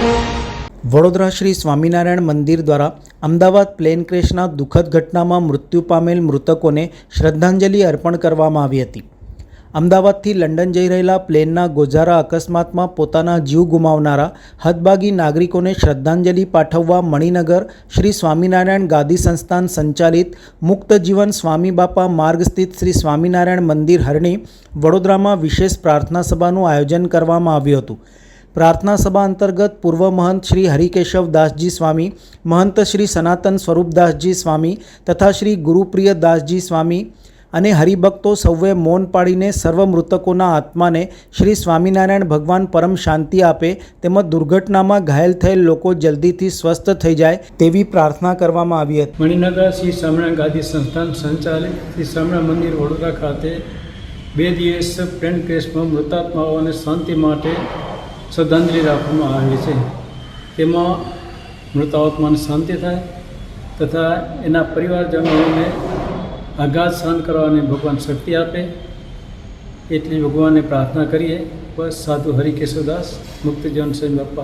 વડોદરા શ્રી સ્વામિનારાયણ મંદિર દ્વારા અમદાવાદ પ્લેન ક્રેશના દુઃખદ ઘટનામાં મૃત્યુ પામેલ મૃતકોને શ્રદ્ધાંજલિ અર્પણ કરવામાં આવી હતી. અમદાવાદથી લંડન જઈ રહેલા પ્લેનના ગોઝારા અકસ્માતમાં પોતાના જીવ ગુમાવનારા હદબાગી નાગરિકોને શ્રદ્ધાંજલિ પાઠવવા મણિનગર શ્રી સ્વામિનારાયણ ગાદી સંસ્થાન સંચાલિત મુક્ત જીવન સ્વામી બાપા માર્ગ સ્થિત શ્રી સ્વામિનારાયણ મંદિર હરણી વડોદરામાં વિશેષ પ્રાર્થના સભાનું આયોજન કરવામાં આવ્યું હતું. પ્રાર્થના સભા અંતર્ગત પૂર્વ મહંત શ્રી હરિકેશવ દાસજી સ્વામી, મહંત શ્રી સનાતન સ્વરૂપદાસજી સ્વામી તથા શ્રી ગુરુપ્રિય દાસજી સ્વામી અને હરિભક્તો સૌએ મૌન પાડીને સર્વ મૃતકોના આત્માને શ્રી સ્વામિનારાયણ ભગવાન પરમ શાંતિ આપે તેમજ દુર્ઘટનામાં ઘાયલ થયેલ લોકો જલ્દીથી સ્વસ્થ થઈ જાય તેવી પ્રાર્થના કરવામાં આવી હતી. મણિનગર શ્રી સ્વામિનારાયણ ગાદી સંસ્થાન સંચાલિત શ્રી સ્વામિનારાયણ મંદિર વડોદરા ખાતે બે દિવસ પ્રેમ કેસમાં મૃતાત્માઓને શાંતિ માટે શ્રદ્ધાંજલિ રાખવામાં આવે છે. તેમાં મૃતાત્માને શાંતિ થાય તથા એના પરિવારજનોને આઘાત સહન કરવાની ભગવાન શક્તિ આપે. એટલી ભગવાનને પ્રાર્થના કરીએ. બસ સાધુ હરિકેશવદાસ મુક્ત જીવન સ્વામી બાપા.